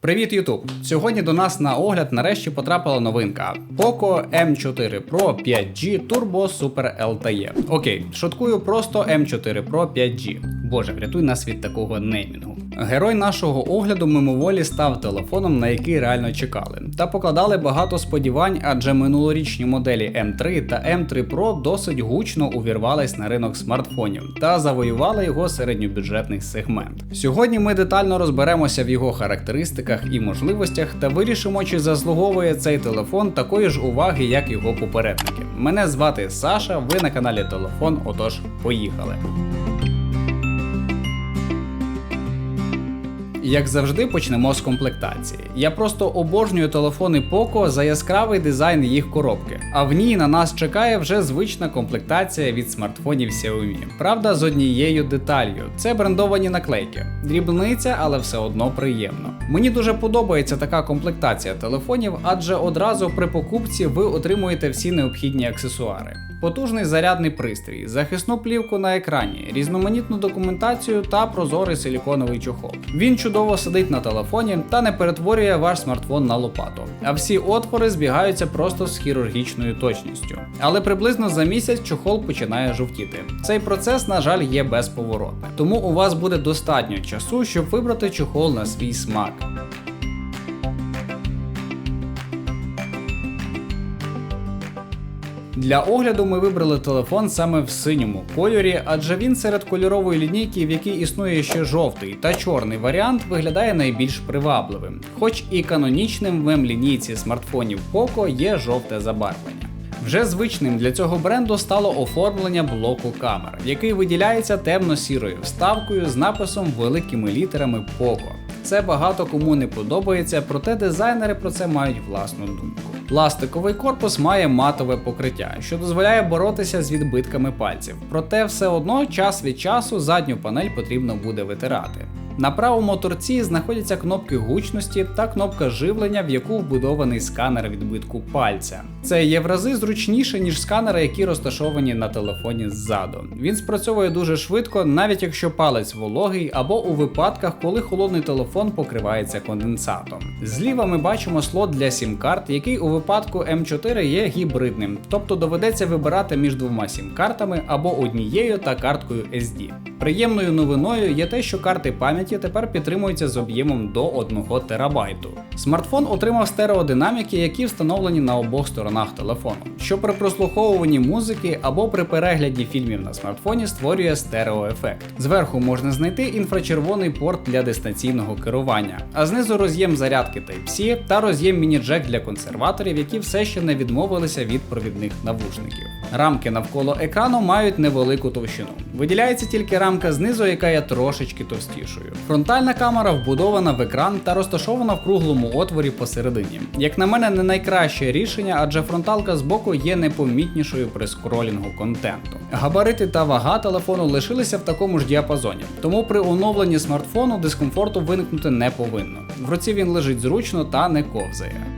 Привіт, Ютуб! Сьогодні до нас на огляд нарешті потрапила новинка Poco M4 Pro 5G Turbo Super LTE. Окей, шуткую просто M4 Pro 5G. Боже, врятуй нас від такого неймінгу. Герой нашого огляду мимоволі став телефоном, на який реально чекали, та покладали багато сподівань, адже минулорічні моделі M3 та M3 Pro досить гучно увірвались на ринок смартфонів та завоювали його середньобюджетний сегмент. Сьогодні ми детально розберемося в його характеристиках і можливостях та вирішимо, чи заслуговує цей телефон такої ж уваги, як його попередники. Мене звати Саша, ви на каналі Телефон. Отож, поїхали. Як завжди, почнемо з комплектації. Я просто обожнюю телефони Poco за яскравий дизайн їх коробки, а в ній на нас чекає вже звична комплектація від смартфонів Xiaomi. Правда, з однією деталлю. Це брендовані наклейки. Дрібниця, але все одно приємно. Мені дуже подобається така комплектація телефонів, адже одразу при покупці ви отримуєте всі необхідні аксесуари. Потужний зарядний пристрій, захисну плівку на екрані, різноманітну документацію та прозорий силіконовий чохол. Він чудово сидить на телефоні та не перетворює ваш смартфон на лопату. А всі отвори збігаються просто з хірургічною точністю. Але приблизно за місяць чохол починає жовтіти. Цей процес, на жаль, є безповоротним. Тому у вас буде достатньо часу, щоб вибрати чохол на свій смак. Для огляду ми вибрали телефон саме в синьому кольорі, адже він серед кольорової лінійки, в якій існує ще жовтий та чорний варіант, виглядає найбільш привабливим. Хоч і канонічним в М-лінійці смартфонів Poco є жовте забарвлення. Вже звичним для цього бренду стало оформлення блоку камер, який виділяється темно-сірою вставкою з написом великими літерами Poco. Це багато кому не подобається, проте дизайнери про це мають власну думку. Пластиковий корпус має матове покриття, що дозволяє боротися з відбитками пальців. Проте все одно час від часу задню панель потрібно буде витирати. На правому торці знаходяться кнопки гучності та кнопка живлення, в яку вбудований сканер відбитку пальця. Це є в рази зручніше, ніж сканери, які розташовані на телефоні ззаду. Він спрацьовує дуже швидко, навіть якщо палець вологий, або у випадках, коли холодний телефон покривається конденсатом. Зліва ми бачимо слот для сім-карт, який у випадку М4 є гібридним, тобто доведеться вибирати між двома сім-картами або однією та карткою SD. Приємною новиною є те, що карти пам'яті тепер підтримуються з об'ємом до 1 терабайту. Смартфон отримав стереодинаміки, які встановлені на обох сторонах телефону, що при прослуховуванні музики або при перегляді фільмів на смартфоні створює стереоефект. Зверху можна знайти інфрачервоний порт для дистанційного керування, а знизу роз'єм зарядки Type-C та роз'єм міні-джек для консерваторів, які все ще не відмовилися від провідних навушників. Рамки навколо екрану мають невелику товщину. Виділяється тільки рамка знизу, яка є трошечки товстішою. Фронтальна камера вбудована в екран та розташована в круглому отворі посередині. Як на мене, не найкраще рішення, адже фронталка з боку є непомітнішою при скролінгу контенту. Габарити та вага телефону лишилися в такому ж діапазоні, тому при оновленні смартфону дискомфорту виникнути не повинно. В руці він лежить зручно та не ковзає.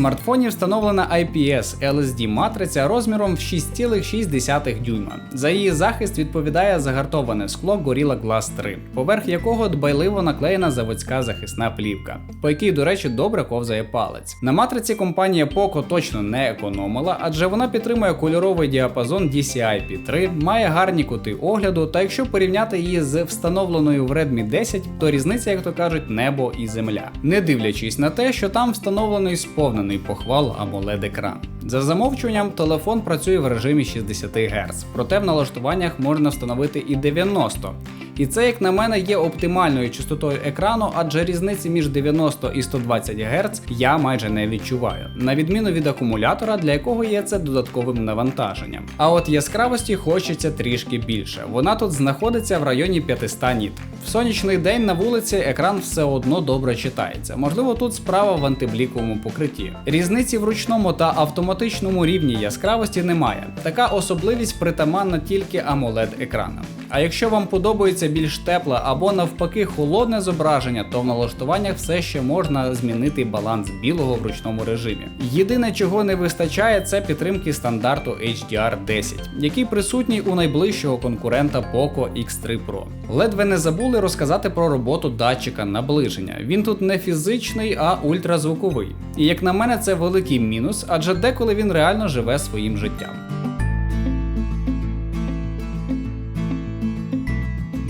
Смартфоні встановлена IPS LSD матриця розміром в 6,6 дюйма. За її захист відповідає загартоване скло Gorilla Glass 3, поверх якого дбайливо наклеєна заводська захисна плівка, по якій, до речі, добре ковзає палець. На матриці компанія Poco точно не економила, адже вона підтримує кольоровий діапазон DCI-P3, має гарні кути огляду, та якщо порівняти її з встановленою в Redmi 10, то різниця, як то кажуть, небо і земля, не дивлячись на те, що там встановлений сповнений похвал amoled екран. За замовчуванням, телефон працює в режимі 60 Гц, проте в налаштуваннях можна встановити і 90. І це, як на мене, є оптимальною частотою екрану, адже різниці між 90 і 120 Гц я майже не відчуваю, на відміну від акумулятора, для якого є це додатковим навантаженням. А от яскравості хочеться трішки більше. Вона тут знаходиться в районі 500 ніт. В сонячний день на вулиці екран все одно добре читається. Можливо, тут справа в антибліковому покритті. Різниці в ручному та автоматичному рівні яскравості немає. Така особливість притаманна тільки amoled екранам. А якщо вам подобаються більш тепле або навпаки холодне зображення, то в налаштуваннях все ще можна змінити баланс білого в ручному режимі. Єдине, чого не вистачає, це підтримки стандарту HDR10, який присутній у найближчого конкурента Poco X3 Pro. Ледве не забули розказати про роботу датчика наближення. Він тут не фізичний, а ультразвуковий. І як на мене, це великий мінус, адже деколи він реально живе своїм життям.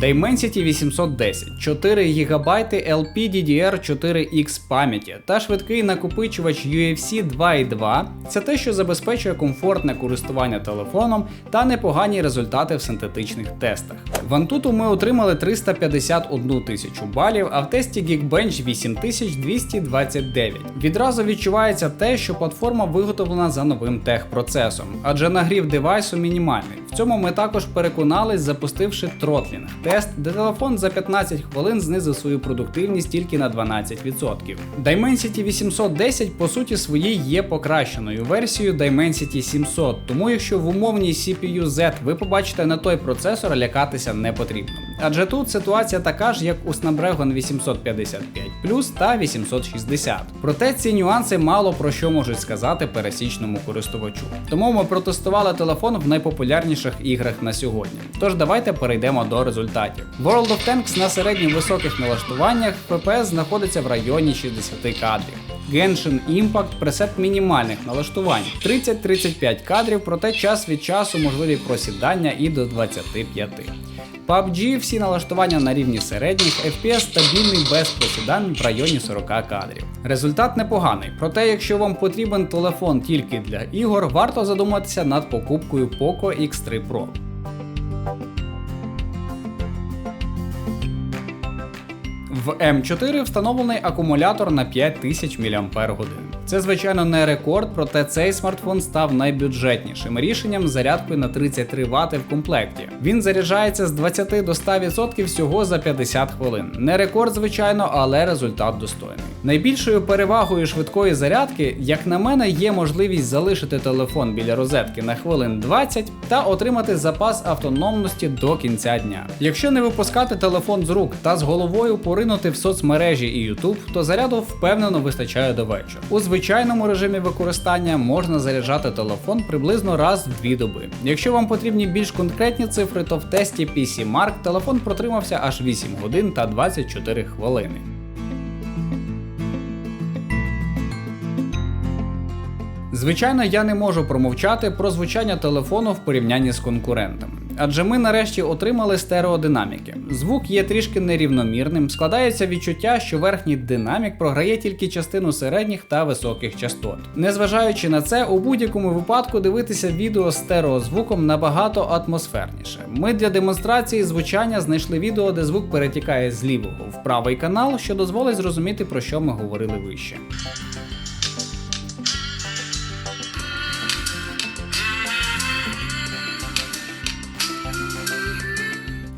Dimensity 810, 4 ГБ LPDDR4X пам'яті та швидкий накопичувач UFC 2.2 це те, що забезпечує комфортне користування телефоном та непогані результати в синтетичних тестах. В Antutu ми отримали 351 тисячу балів, а в тесті Geekbench 8229. Відразу відчувається те, що платформа виготовлена за новим техпроцесом, адже нагрів девайсу мінімальний. В цьому ми також переконались, запустивши тротлінг тест, де телефон за 15 хвилин знизив свою продуктивність тільки на 12%. Dimensity 810 по суті своїй є покращеною версією Dimensity 700, тому якщо в умовній CPU Z ви побачите не той процесор, лякатися не потрібно. Адже тут ситуація така ж, як у Snapdragon 855 Plus та 860. Проте ці нюанси мало про що можуть сказати пересічному користувачу. Тому ми протестували телефон в найпопулярніших іграх на сьогодні. Тож давайте перейдемо до результатів. World of Tanks на середньо високих налаштуваннях FPS знаходиться в районі 60 кадрів. Genshin Impact пресет мінімальних налаштувань 30-35 кадрів, проте час від часу можливі просідання і до 25. PUBG всі налаштування на рівні середніх, FPS стабільний без просідань в районі 40 кадрів. Результат непоганий, проте якщо вам потрібен телефон тільки для ігор, варто задуматися над покупкою Poco X3 Pro. В М4 встановлений акумулятор на 5000 мАч. Це, звичайно, не рекорд, проте цей смартфон став найбюджетнішим рішенням з зарядкою на 33 Вт в комплекті. Він заряджається з 20 до 100% всього за 50 хвилин. Не рекорд, звичайно, але результат достойний. Найбільшою перевагою швидкої зарядки, як на мене, є можливість залишити телефон біля розетки на хвилин 20 та отримати запас автономності до кінця дня. Якщо не випускати телефон з рук та з головою поринути в соцмережі і YouTube, то заряду впевнено вистачає до вечора. Звичайному режимі використання можна заряджати телефон приблизно раз в дві доби. Якщо вам потрібні більш конкретні цифри, то в тесті PC Mark телефон протримався аж 8 годин та 24 хвилини. Звичайно, я не можу промовчати про звучання телефону в порівнянні з конкурентами. Адже ми нарешті отримали стереодинаміки. Звук є трішки нерівномірним, складається відчуття, що верхній динамік програє тільки частину середніх та високих частот. Незважаючи на це, у будь-якому випадку дивитися відео з стереозвуком набагато атмосферніше. Ми для демонстрації звучання знайшли відео, де звук перетікає з лівого в правий канал, що дозволить зрозуміти про що ми говорили вище.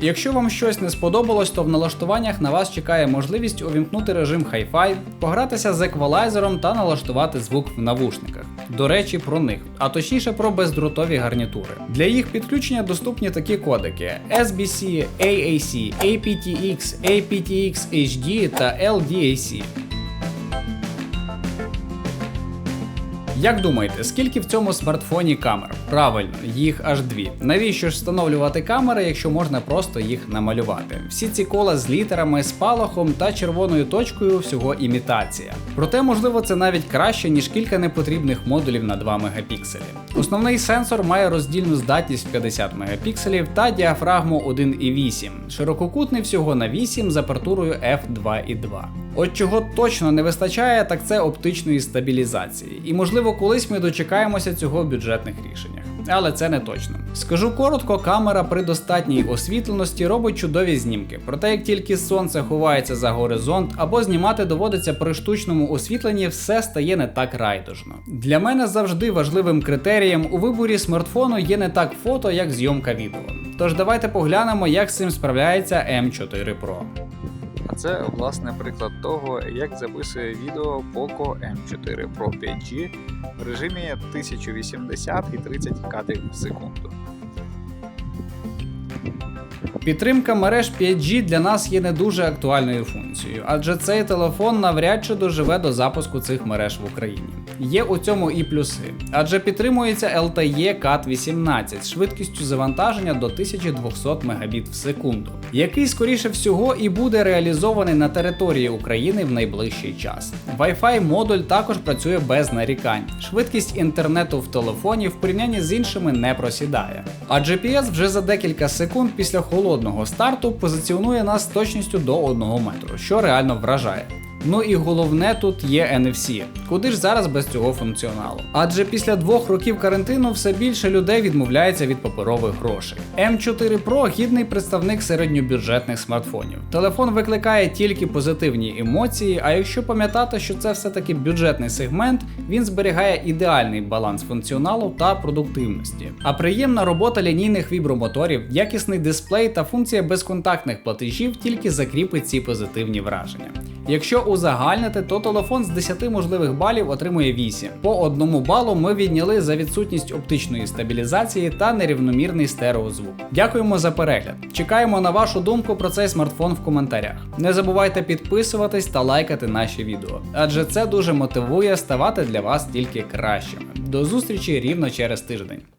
Якщо вам щось не сподобалось, то в налаштуваннях на вас чекає можливість увімкнути режим Hi-Fi, погратися з еквалайзером та налаштувати звук в навушниках. До речі, про них, а точніше про бездротові гарнітури. Для їх підключення доступні такі кодики: SBC, AAC, aptX, aptX HD та LDAC. Як думаєте, скільки в цьому смартфоні камер? Правильно, їх аж дві. Навіщо ж встановлювати камери, якщо можна просто їх намалювати? Всі ці кола з літерами, спалахом та червоною точкою всього імітація. Проте, можливо, це навіть краще, ніж кілька непотрібних модулів на 2 мегапікселі. Основний сенсор має роздільну здатність 50 мегапікселів та діафрагму 1,8, ширококутний всього на 8 з апертурою f2.2. От чого точно не вистачає, так це оптичної стабілізації. І можливо, колись ми дочекаємося цього в бюджетних рішеннях. Але це не точно. Скажу коротко, камера при достатній освітленості робить чудові знімки. Проте, як тільки сонце ховається за горизонт або знімати доводиться при штучному освітленні, все стає не так райдужно. Для мене завжди важливим критерієм у виборі смартфону є не так фото, як зйомка відео. Тож давайте поглянемо, як з цим справляється M4 Pro. А це власне приклад того, як записує відео Poco M4 Pro 5G в режимі 1080 і 30 кадрів в секунду. Підтримка мереж 5G для нас є не дуже актуальною функцією, адже цей телефон навряд чи доживе до запуску цих мереж в Україні. Є у цьому і плюси, адже підтримується LTE Cat 18 з швидкістю завантаження до 1200 Мбіт в секунду, який скоріше всього і буде реалізований на території України в найближчий час. Wi-Fi модуль також працює без нарікань. Швидкість інтернету в телефоні в порівнянні з іншими не просідає. А GPS вже за декілька секунд після холодного старту позиціонує нас з точністю до 1 метру, що реально вражає. Ну і головне тут є NFC. Куди ж зараз без цього функціоналу? Адже після двох років карантину все більше людей відмовляється від паперових грошей. M4 Pro гідний представник середньобюджетних смартфонів. Телефон викликає тільки позитивні емоції, а якщо пам'ятати, що це все-таки бюджетний сегмент, він зберігає ідеальний баланс функціоналу та продуктивності. А приємна робота лінійних вібромоторів, якісний дисплей та функція безконтактних платежів тільки закріпить ці позитивні враження. Якщо узагальнити, то телефон з 10 можливих балів отримує 8. По одному балу ми відняли за відсутність оптичної стабілізації та нерівномірний стереозвук. Дякуємо за перегляд. Чекаємо на вашу думку про цей смартфон в коментарях. Не забувайте підписуватись та лайкати наші відео, адже це дуже мотивує ставати для вас тільки кращими. До зустрічі рівно через тиждень.